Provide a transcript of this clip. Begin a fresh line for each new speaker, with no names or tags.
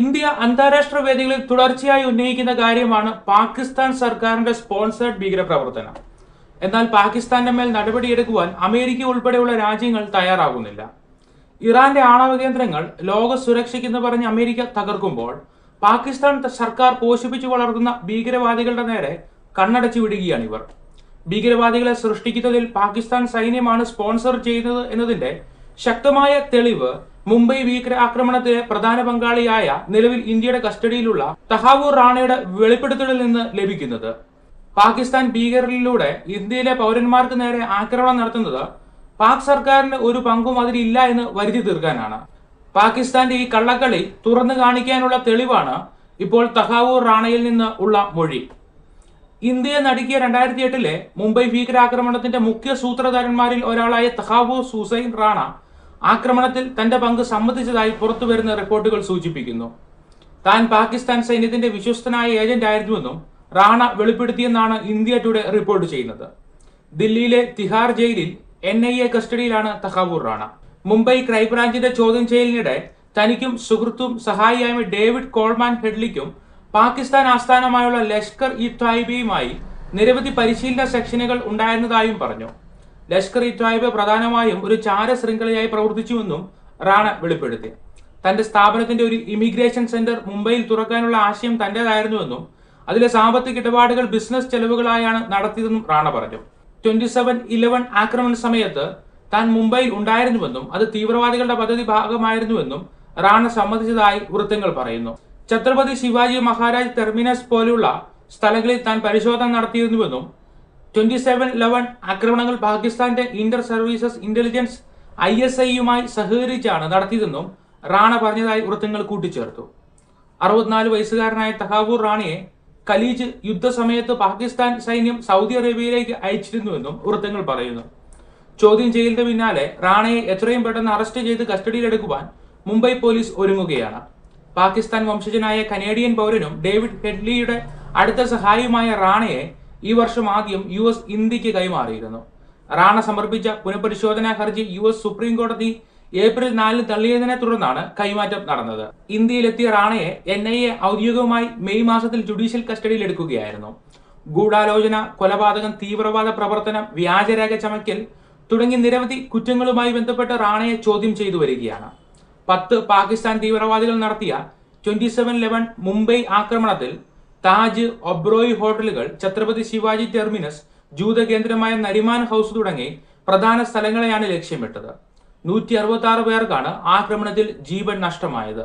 India അന്താരാഷ്ട്ര വേദികളിൽ തുടർച്ചയായി ഉന്നയിക്കുന്ന കാര്യമാണ് പാകിസ്ഥാൻ സർക്കാരിന്റെ സ്പോൺസേഡ് ഭീകരപ്രവർത്തനം. എന്നാൽ പാകിസ്ഥാന്റെ മേൽ നടപടിയെടുക്കുവാൻ അമേരിക്ക ഉൾപ്പെടെയുള്ള രാജ്യങ്ങൾ തയ്യാറാകുന്നില്ല. ഇറാന്റെ ആണവ കേന്ദ്രങ്ങൾ ലോക സുരക്ഷയ്ക്കെന്ന് പറഞ്ഞ് അമേരിക്ക തകർക്കുമ്പോൾ പാകിസ്ഥാൻ സർക്കാർ പോഷിപ്പിച്ചു വളർത്തുന്ന ഭീകരവാദികളുടെ നേരെ കണ്ണടച്ചു വിടുകയാണ് ഇവർ. ഭീകരവാദികളെ സൃഷ്ടിക്കുന്നതിൽ പാകിസ്ഥാൻ സൈന്യമാണ് സ്പോൺസർ ചെയ്യുന്നത് എന്നതിന്റെ ശക്തമായ തെളിവ് മുംബൈ ഭീകര ആക്രമണത്തിലെ പ്രധാന പങ്കാളിയായ നിലവിൽ ഇന്ത്യയുടെ കസ്റ്റഡിയിലുള്ള തഹാവൂർ റാണയുടെ വെളിപ്പെടുത്തലിൽ നിന്ന് ലഭിക്കുന്നത്. പാകിസ്ഥാൻ ഭീകരരിലൂടെ ഇന്ത്യയിലെ പൗരന്മാർക്ക് നേരെ ആക്രമണം നടത്തുന്നത് പാക് സർക്കാരിന് ഒരു പങ്കും അതിലില്ല എന്ന് വരുതി തീർക്കാനാണ്. പാകിസ്ഥാന്റെ ഈ കള്ളക്കളി തുറന്നു കാണിക്കാനുള്ള തെളിവാണ് ഇപ്പോൾ തഹാവൂർ റാണയിൽ നിന്ന് ഉള്ള മൊഴി. ഇന്ത്യയെ നടുക്കിയ രണ്ടായിരത്തി എട്ടിലെ മുംബൈ ഭീകരാക്രമണത്തിന്റെ മുഖ്യ സൂത്രധാരന്മാരിൽ ഒരാളായ തഹാവൂർ സുസൈൻ റാണ ആക്രമണത്തിൽ തന്റെ പങ്ക് സമ്മതിച്ചതായി പുറത്തുവരുന്ന റിപ്പോർട്ടുകൾ സൂചിപ്പിക്കുന്നു. താൻ പാകിസ്ഥാൻ സൈന്യത്തിന്റെ വിശ്വസ്തനായ ഏജന്റ് ആയിരുന്നുവെന്നും റാണ വെളിപ്പെടുത്തിയെന്നാണ് ഇന്ത്യ ടുഡേ റിപ്പോർട്ട് ചെയ്യുന്നത്. ദില്ലിയിലെ തിഹാർ ജയിലിൽ എൻ ഐ എ കസ്റ്റഡിയിലാണ് തഹാവൂർ റാണ. മുംബൈ ക്രൈംബ്രാഞ്ചിന്റെ ചോദ്യം ചെയ്യലിനിടെ തനിക്കും സുഹൃത്തും സഹായിയായ ഡേവിഡ് കോൾമാൻ ഹെഡ്ലിക്കും പാകിസ്ഥാൻ ആസ്ഥാനമായുള്ള ലഷ്കർ ഇ ത്വായിബയുമായി നിരവധി പരിശീലന സെക്ഷനുകൾ ഉണ്ടായിരുന്നതായും പറഞ്ഞു. ലഷ്കർ ഇ ത്വായ്ബ് പ്രധാനമായും ഒരു ചാര ശൃംഖലയായി പ്രവർത്തിച്ചുവെന്നും റാണ വെളിപ്പെടുത്തി. തന്റെ സ്ഥാപനത്തിന്റെ ഒരു ഇമിഗ്രേഷൻ സെന്റർ മുംബൈയിൽ തുറക്കാനുള്ള ആശയം തന്റേതായിരുന്നുവെന്നും അതിലെ സാമ്പത്തിക ഇടപാടുകൾ ബിസിനസ് ചെലവുകളായാണ് നടത്തിയതെന്നും റാണ പറഞ്ഞു. ട്വന്റി സെവൻ ഇലവൻ ആക്രമണ സമയത്ത് താൻ മുംബൈയിൽ ഉണ്ടായിരുന്നുവെന്നും അത് തീവ്രവാദികളുടെ പദ്ധതി ഭാഗമായിരുന്നുവെന്നും റാണ സമ്മതിച്ചതായി വൃത്തങ്ങൾ പറയുന്നു. ഛത്രപതി ശിവാജി മഹാരാജ് ടെർമിനസ് പോലുള്ള സ്ഥലങ്ങളിൽ താൻ പരിശോധന നടത്തിയിരുന്നുവെന്നും ട്വന്റി സെവൻ ഇലവൻ ആക്രമണങ്ങൾ പാകിസ്ഥാന്റെ inter services intelligence I S ഐയുമായി സഹകരിച്ചാണ് നടത്തിയതെന്നും റാണ പറഞ്ഞതായി വൃത്തങ്ങൾ കൂട്ടിച്ചേർത്തു. അറുപത്തിനാല് വയസ്സുകാരനായ തഹാവൂർ റാണിയെ ഖലീജ് യുദ്ധസമയത്ത് പാകിസ്ഥാൻ സൈന്യം സൗദി അറേബ്യയിലേക്ക് അയച്ചിരുന്നുവെന്നും വൃത്തങ്ങൾ പറയുന്നു. ചോദ്യം ചെയ്യലിന്റെ പിന്നാലെ റാണയെ എത്രയും പെട്ടെന്ന് അറസ്റ്റ് ചെയ്ത് കസ്റ്റഡിയിലെടുക്കുവാൻ മുംബൈ പോലീസ് ഒരുങ്ങുകയാണ്. പാകിസ്ഥാൻ വംശജനായ കനേഡിയൻ പൗരനും ഡേവിഡ് ഹെഡ്ലിയുടെ അടുത്ത സഹായിയുമായ റാണയെ ഈ വർഷം ആദ്യം യു എസ് ഇന്ത്യയ്ക്ക് കൈമാറിയിരുന്നു. റാണ സമർപ്പിച്ച പുനഃപരിശോധനാ ഹർജി യു എസ് സുപ്രീം കോടതി ഏപ്രിൽ നാലിന് തള്ളിയതിനെ തുടർന്നാണ് കൈമാറ്റം നടന്നത്. ഇന്ത്യയിലെത്തിയ റാണയെ എൻ ഐ എ ഔദ്യോഗികമായി മെയ് മാസത്തിൽ ജുഡീഷ്യൽ കസ്റ്റഡിയിൽ എടുക്കുകയായിരുന്നു. ഗൂഢാലോചന കൊലപാതകം തീവ്രവാദ പ്രവർത്തനം വ്യാജരേഖ ചമയ്ക്കൽ തുടങ്ങി നിരവധി കുറ്റങ്ങളുമായി ബന്ധപ്പെട്ട് റാണയെ ചോദ്യം ചെയ്തു വരികയാണ്. പത്ത് പാകിസ്ഥാൻ തീവ്രവാദികൾ നടത്തിയ ട്വന്റി സെവൻ ലെവൻ മുംബൈ ആക്രമണത്തിൽ താജ് ഒബ്രോയ് ഹോട്ടലുകൾ ഛത്രപതി ശിവാജി ടെർമിനസ് ജൂത കേന്ദ്രമായ നരിമാൻ ഹൗസ് തുടങ്ങി പ്രധാന സ്ഥലങ്ങളെയാണ് ലക്ഷ്യമിട്ടത്. നൂറ്റി അറുപത്തി ആറ് പേർക്കാണ് ആക്രമണത്തിൽ ജീവൻ നഷ്ടമായത്.